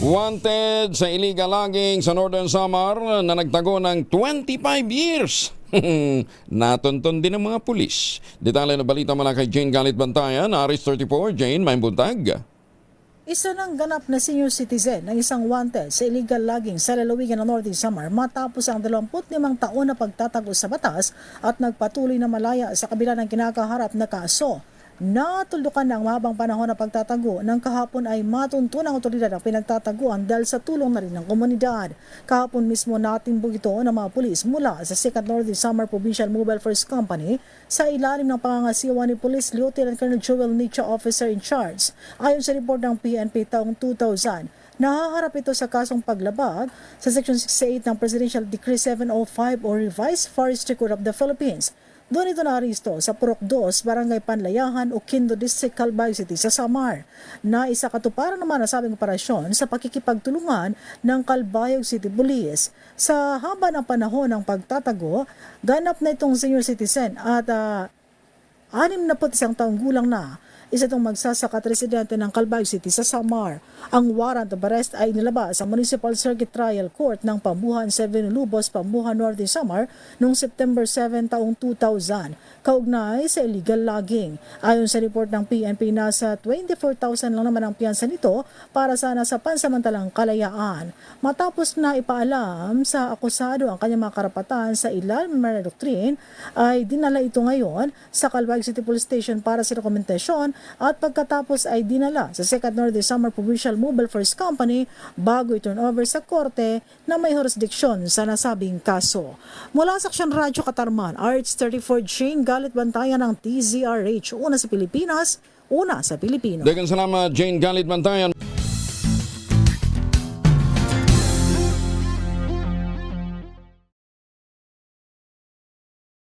Wanted sa illegal logging sa Northern Samar na nagtago ng 25 years. Natunton din ng mga pulis. Detalye na balita mula kay Jane Galit Bantayan, Aris 34, Jane, may buntag. Isa ng ganap na senior citizen ng isang wanted sa illegal logging sa lalawigan ng Northern Samar matapos ang 25 taon na pagtatago sa batas at nagpatuloy na malaya sa kabila ng kinakaharap na kaso. Natuldukan na ang mahabang panahon na pagtatago ng kahapon ay matunto ng otoridad ang pinagtataguan dahil sa tulong na rin ng komunidad. Kahapon mismo natimbog ito ng mga pulis mula sa 2nd Northern Samar Provincial Mobile First Company sa ilalim ng pangangasiwa ni Police Lieutenant Colonel Joel Nietzsche Officer in Charge. Ayon sa report ng PNP taong 2000, Nahaharap ito sa kasong paglabag sa Section 68 ng Presidential Decree 705 or Revised Forestry Code of the Philippines. Doon ito naaristo sa Purok 2, Barangay Panlayahan, Oquindo District, Calbayog City sa Samar. Na isa katuparan naman ang sabing operasyon sa pakikipagtulungan ng Calbayog City Police. Sa haba ng panahon ng pagtatago, ganap na itong senior citizen at ah, anim na isang taong gulang na isa itong magsasakat residente ng Calbayog City sa Samar. Ang warrant of arrest ay nilabas sa Municipal Circuit Trial Court ng Pambuhan 7 Lubos, Pambuhan Norte Samar noong September 7 taong 2000, kaugnay sa illegal logging. Ayon sa report ng PNP, nasa 24,000 lang naman ang piyansa nito para sana sa pansamantalang kalayaan. Matapos na ipaalam sa akusado ang kanyang mga karapatan sa ilalim ng Doctrine, ay dinala ito ngayon sa Calbayog City Police Station para sa dokumentasyon at pagkatapos ay dinala sa 2nd Northern Summer Provincial Mobile First Company bago i-turn over sa korte na may jurisdiksyon sa nasabing kaso. Mula sa Aksyon Radyo Katarman, RH34 Jane Galit Bantayan ng TZRH, una sa Pilipinas, una sa Pilipino. Dagan salamat, Jane Galit Bantayan.